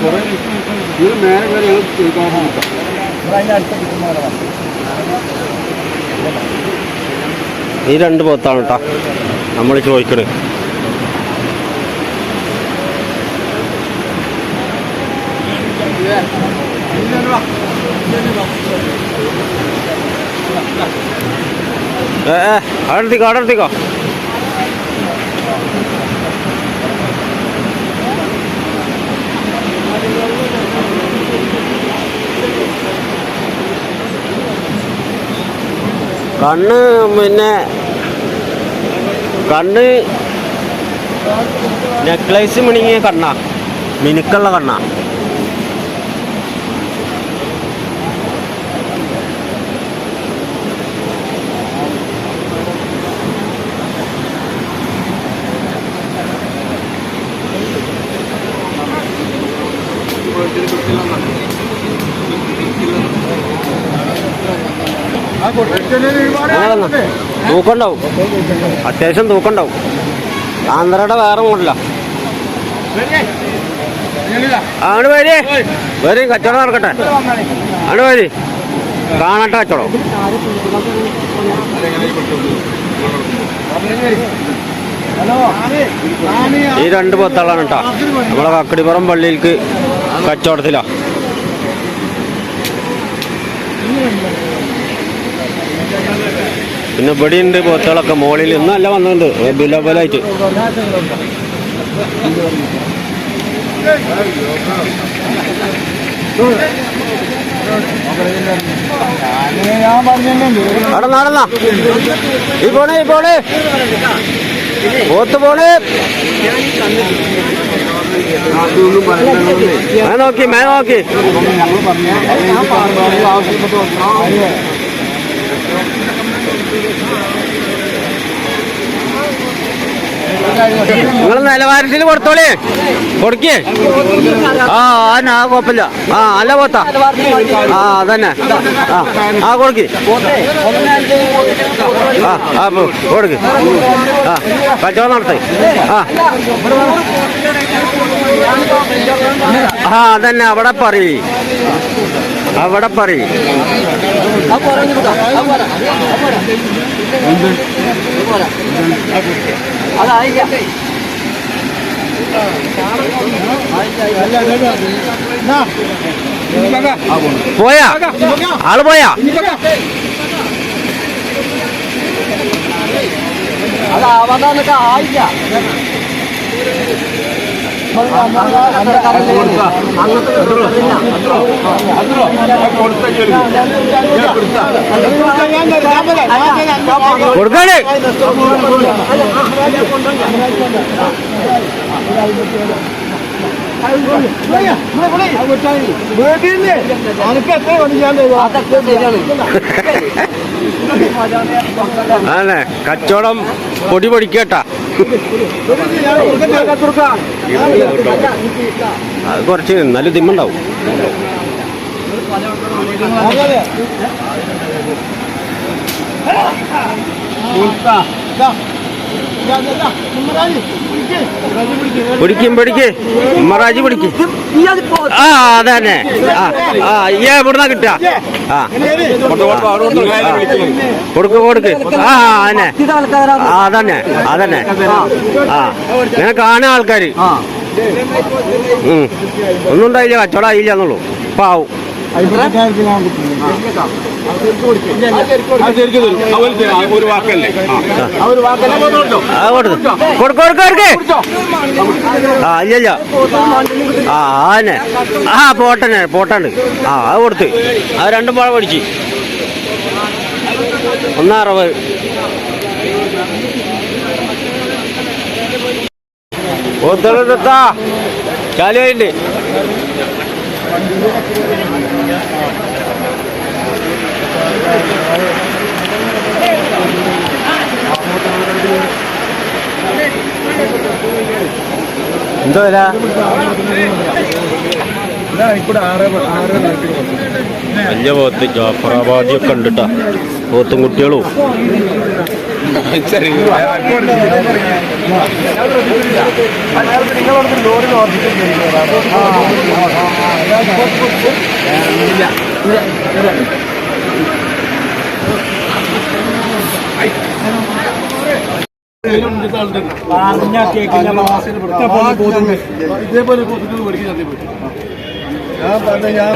ഇത് നേരെ കയറി ഈ രണ്ട് പോത്താണ് കേട്ടോ നമ്മൾ ചോദിക്കണേ. ഏ ഏ അടർത്തിക്കോ കണ്ണ് പിന്നെ കണ്ണ് നെക്ലേസ് മിണിങ്ങിയ കണ്ണാ. മിനുക്കുള്ള കണ്ണാ. തൂക്കണ്ടാവും. അത്യാവശ്യം തൂക്കണ്ടാവും. ആന്ധ്രയുടെ വേറെ മോഡല ആണ് വരി. വരും കച്ചവടം നടക്കട്ടെ. ആണ് വരി. കാണട്ടെ കച്ചവടം. ഈ രണ്ട് പത്താളാണ് കേട്ടോ. നമ്മളെ കക്കടിപ്പുറം പള്ളിയിലേക്ക് കച്ചവടത്തിലാ. പിന്നെ ഇവിടെ ഉണ്ട് പോത്തുകളൊക്കെ മോളിൽ ഇന്നല്ല വന്നിട്ടുണ്ട്. ബിലോബലായിട്ട് നടന്നാ. ഈ പോണേ ഈ പോണേ. പോത്ത് പോണേ. നോക്കി മേ നോക്കി ഞങ്ങൾ പറഞ്ഞു ആവശ്യപ്പെട്ട് വന്നു നിങ്ങൾ നിലവാരത്തിൽ കൊടുത്തോളേ. കൊടുക്കേ. ആ ആ കുഴപ്പമില്ല. ആ അല്ല പോത്ത. ആ അതന്നെ. ആ ആ കൊടുക്ക്. ആ ആ കൊടുക്ക്. ആ കച്ചവടം നടത്തേ. ആ. ആ അതന്നെ അവിടെ പറയ്. അവിടെ പറയ്. പോയാ? ആൾ പോയാ? കൊടുക്കാണ് ആണ് കച്ചവടം പൊടി പൊടിക്കട്ടാ അത് കുറച്ച് നല്ല തിമ്മുണ്ടാവും പിടിക്കും. പിടിക്ക് മറാജി പിടിക്ക്. ആ അതന്നെ. ആ ആ ഈ എവിടുന്ന കിട്ടുക. ആ. കൊടുക്ക് കൊടുക്ക്. ആ അതന്നെ. അതന്നെ അതന്നെ. ആ ഇങ്ങനെ കാണുക ആൾക്കാർ ഒന്നും ഉണ്ടായില്ല കച്ചവടം ആയില്ല എന്നുള്ളൂ. പാവും. ഒരു ആ കൊടുക്ക് ആ ഇല്ല ആ ആ പോട്ടനെ പോട്ടുണ്ട് ആ അത് കൊടുത്ത് അത് രണ്ടും പാഴ പഠിച്ച് ഒന്നറുപത് ഒത്തളത്താ എന്തോ വില? വലിയ പോത്ത് ജാഫറാബാദിയൊക്കെ ഉണ്ട് കേട്ടോ പോത്തും കുട്ടികളും. നിങ്ങളോട് ലോറി ഞാൻ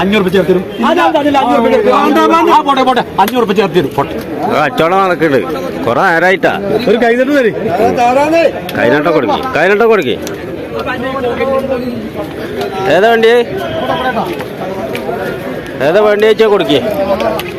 അഞ്ഞൂറ് ചേർത്തിരും പോട്ടെ പോട്ടെ അഞ്ഞൂറ് രൂപ പോട്ടെ കൊറേ നേരമായിട്ടാ ഒരു കൈനട്ട് കൈനട്ട കൊടുക്കി കൈനട്ട കൊടുക്കി ഏതാ വണ്ടി ഏതാ വണ്ടി വെച്ചാൽ കൊടുക്കേ?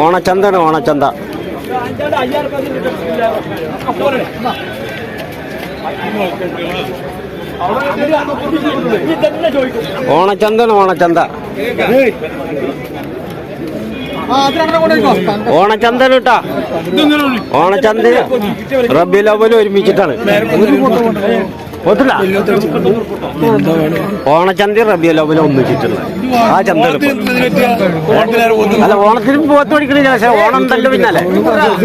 ഓണച്ചന്താണ് ഓണച്ചന്ത. ഓണച്ചന്താണ് ഓണച്ചന്ത. ഓണച്ചന്തന കേട്ടാ. ഓണച്ചന്ത റബ്ബി ലവലും ഒരുമിച്ചിട്ടാണ്. ഓണച്ചന്ത റബ്ബി ലവലും ഒന്നിച്ചിട്ടുള്ള ആ ചന്ത അല്ല ഓണത്തിന് പോത്ത് പഠിക്കണില്ല പക്ഷെ ഓണം ഉണ്ടല്ലോ പിന്നാലെ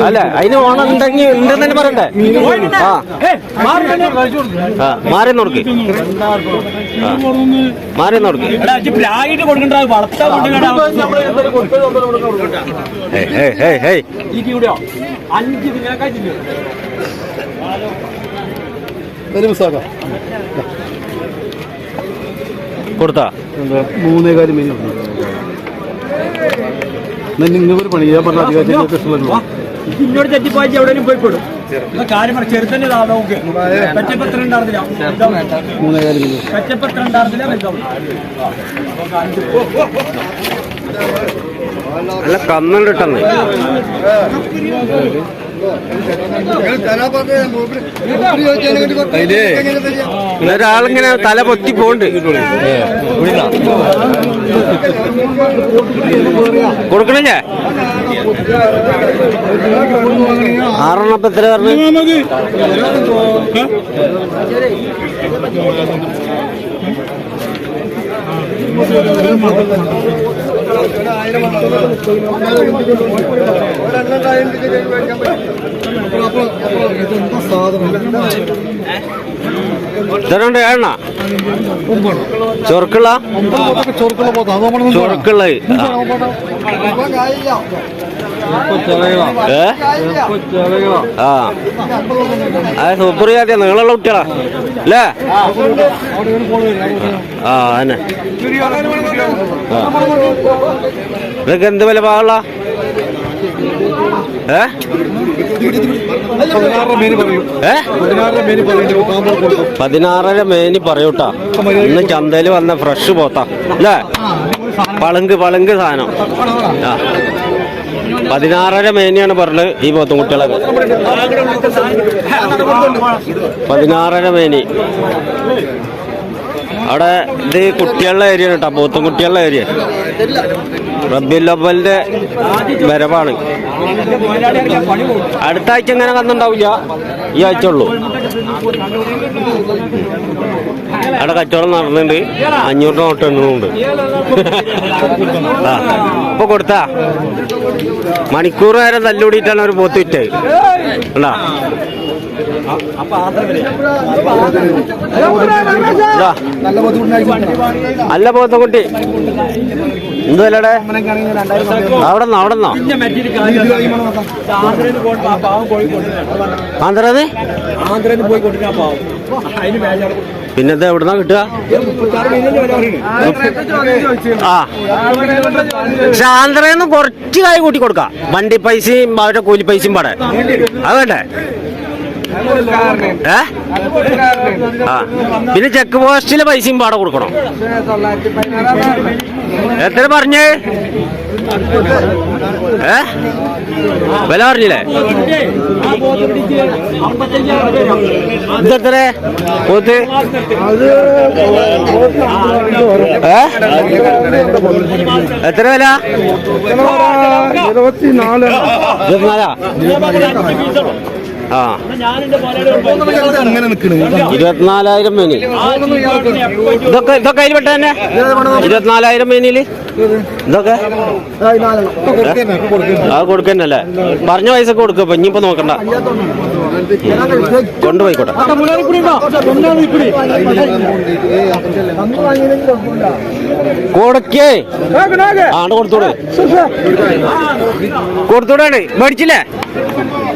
അല്ലെ? അതിന് ഓണം ഉണ്ടെങ്കിൽ ഉണ്ടെന്ന് തന്നെ പറയണ്ടേ? ആ. മാറി നോർക്ക് ആ, മാറി നോർക്ക് പ്രായിട്ട് അഞ്ച് ഒരു കൊടുത്താ? മൂന്നേകാൽ മീൻ നിങ്ങളൊരു പണി ഞാൻ പറഞ്ഞ അധികാരത്തിൽ ഇന്നോട് തെറ്റിപ്പോയി എവിടെയും പോയിപ്പെടും കാര്യം പറ ചെറുതന്നെ നോക്ക് പച്ചപ്പത്ര ഉണ്ടായിരുന്നില്ല. മൂന്നേകാൽ മീൻ. പച്ചപ്പത്ര ഉണ്ടായിരുന്നില്ല വലുതാവും നല്ല കന്നുണ്ട് കിട്ടുന്നത് ഒരാളിങ്ങനെ തല പൊത്തി പോണ്ട്. കൊടുക്കണേ ആറെണ്ണപ്പം എത്ര പറഞ്ഞു? ഇതരണ്ട് ഏണ്ണ അത്. നമ്മൾ ചൊറുക്കുള്ള ഏ? ആ. അത് സൂപ്പർ ജാതിയാ. നിങ്ങളുള്ള കുട്ടികളാ. അല്ലേ? ആ അതന്നെ. ഇതൊക്കെ എന്ത് വില പാകുള്ള ഏ? പതിനാറര മേനി പറയൂട്ടാ ഇന്ന് ചന്തയിൽ വന്ന ഫ്രഷ് പോത്താ. അല്ലേ? പളുങ്ക് പളുങ്ക് സാധനം. ആ. പതിനാറര മേനിയാണ് പറഞ്ഞത് ഈ പോത്തും കുട്ടികളൊക്കെ. പതിനാറര മേനി. അവിടെ ഇത് കുട്ടികളുടെ ഏരിയ കേട്ടോ പോത്തും കുട്ടികളുടെ ഏരിയ. റബ്ബില്ലബലിന്റെ വരവാണ്. അടുത്ത ആഴ്ച എങ്ങനെ കന്നുണ്ടാവില്ല? ഈ ആഴ്ച ഉള്ളൂ. അവിടെ കച്ചവടം നടന്നുണ്ട് അഞ്ഞൂറ് നോട്ട് എണ്ണുന്നുണ്ട് ആ ഇപ്പൊ കൊടുത്താ. മണിക്കൂർ നേരം തല്ലുകൂടിയിട്ടാണ് ഒരു പോത്ത് വിറ്റത്. അല്ല പോത്ത കുട്ടി എന്ത് വിലടെ അവിടെ നിന്നോ അവിടെ നിന്നോ പിന്നെ മറ്റൊരു കാര്യം ആന്ധ്രയിൽ പോയി ആ പാവം അതിന് പിന്നെ ഇത് എവിടുന്നാ കിട്ടുക? ആന്ധ്രയിൽ നിന്ന് കുറച്ച് കായ് കൂട്ടി കൊടുക്കാം. വണ്ടി പൈസയും അവരുടെ കൂലി പൈസയും പാടെ. അത് വേണ്ടേ? പിന്നെ ചെക്ക് പോസ്റ്റിലെ പൈസയും പാടെ കൊടുക്കണം. എത്ര പറഞ്ഞേ? വില പറഞ്ഞില്ലേ? പോത്ത്? ഇതെത്ര എത്ര വില? ഇരുപത്തിനാല്. ഇരുപത്തിനാലാ? ആ. ഇരുപത്തിനാലായിരം മേനി ഇതൊക്കെ ഇതൊക്കെ അതിൽ തന്നെ? ഇരുപത്തിനാലായിരം മേനിയിൽ ഇതൊക്കെ? അത് കൊടുക്കന്നല്ലേ? പറഞ്ഞ പൈസ കൊടുക്ക ഇപ്പൊ ഇനിയിപ്പോ നോക്കണ്ട. കൊണ്ടുപോയിക്കോട്ടെ. കൊടുക്കേ. ആണ്ട് കൊടുത്തോട്. കൊടുത്തോടാണ്. മേടിച്ചില്ലേ?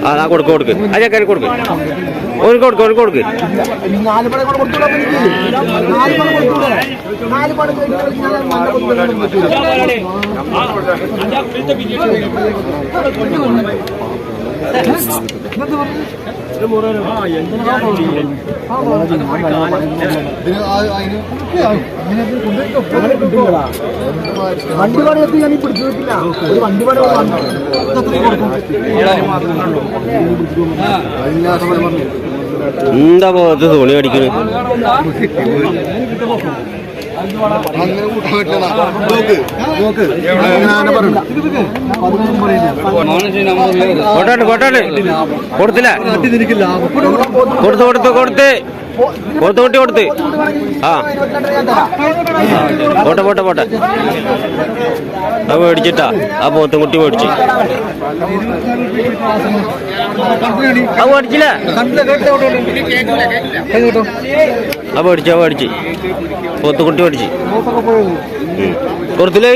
ആ കൊടുക്ക കൊടുക്ക്. ആ കൊടുക്ക്. ഒരു കൊടുക്ക് ഒരു കൊടുക്ക് പണം. ഞാൻ. വണ്ടി ഞാൻ പിടിച്ചു വെക്കില്ല ഒരു വണ്ടി പണി എന്താ പോകത്ത് തുണി അടിക്കണ്? കോട്ടാണ്ട് കോട്ടാണ്ട്. കൊടുത്തില്ല. കൊടുത്തു കൊടുത്ത് കൊടുത്ത് കൊടുത്ത്. കൊടുത്ത് കുട്ടി കൊടുത്ത് ആ. പോട്ടെ പോട്ടെ പോട്ടെ. അത് മേടിച്ചിട്ടാ. ആ പോത്തും കുട്ടി മേടിച്ചു. അത് മേടിച്ചില്ലേ? ആ മേടിച്ചു ആ മേടിച്ചു. പോത്തുകുട്ടി മേടിച്ചു. കൊടുത്തില്ലേ?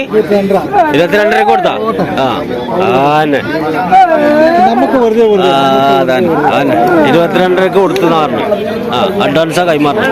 ഇരുപത്തിരണ്ടര കൊടുത്താ? ആ ആന്നെ ഇരുപത്തിരണ്ടരക്ക് കൊടുത്തു പറഞ്ഞു. ആ അഡ്വാൻസാ കൈമാറണം